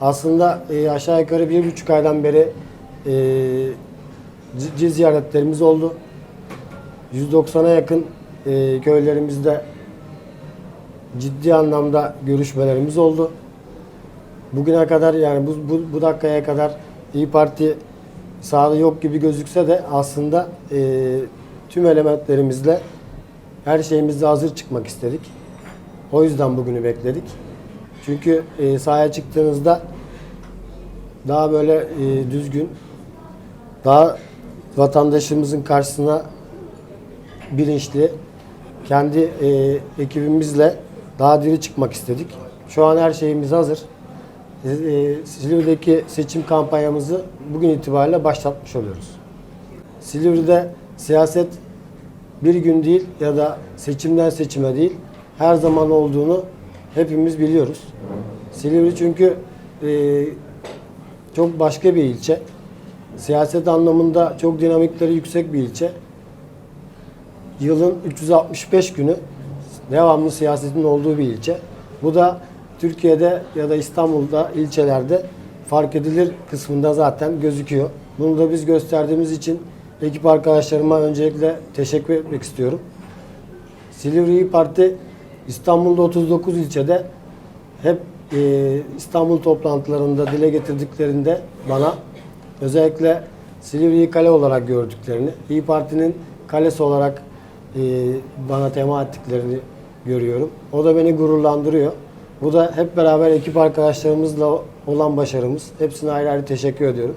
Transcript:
Aslında e, aşağı yukarı bir buçuk aydan beri e, ciddi ziyaretlerimiz oldu. 190'a yakın e, köylerimizde ciddi anlamda görüşmelerimiz oldu. Bugüne kadar yani bu, bu, bu dakikaya kadar İyi Parti sahada yok gibi gözükse de aslında e, tüm elementlerimizle her şeyimizle hazır çıkmak istedik. O yüzden bugünü bekledik. Çünkü e, sahaya çıktığınızda daha böyle e, düzgün, daha vatandaşımızın karşısına bilinçli, kendi e, ekibimizle daha diri çıkmak istedik. Şu an her şeyimiz hazır. E, e, Silivri'deki seçim kampanyamızı bugün itibariyle başlatmış oluyoruz. Silivri'de siyaset bir gün değil ya da seçimden seçime değil her zaman olduğunu hepimiz biliyoruz. Silivri çünkü e, çok başka bir ilçe. Siyaset anlamında çok dinamikleri yüksek bir ilçe. Yılın 365 günü devamlı siyasetin olduğu bir ilçe. Bu da Türkiye'de ya da İstanbul'da ilçelerde fark edilir kısmında zaten gözüküyor. Bunu da biz gösterdiğimiz için ekip arkadaşlarıma öncelikle teşekkür etmek istiyorum. Silivri Parti İstanbul'da 39 ilçede hep e, İstanbul toplantılarında dile getirdiklerinde bana özellikle Silivri'yi kale olarak gördüklerini, İyi Parti'nin kalesi olarak e, bana tema ettiklerini görüyorum. O da beni gururlandırıyor. Bu da hep beraber ekip arkadaşlarımızla olan başarımız. Hepsine ayrı ayrı teşekkür ediyorum.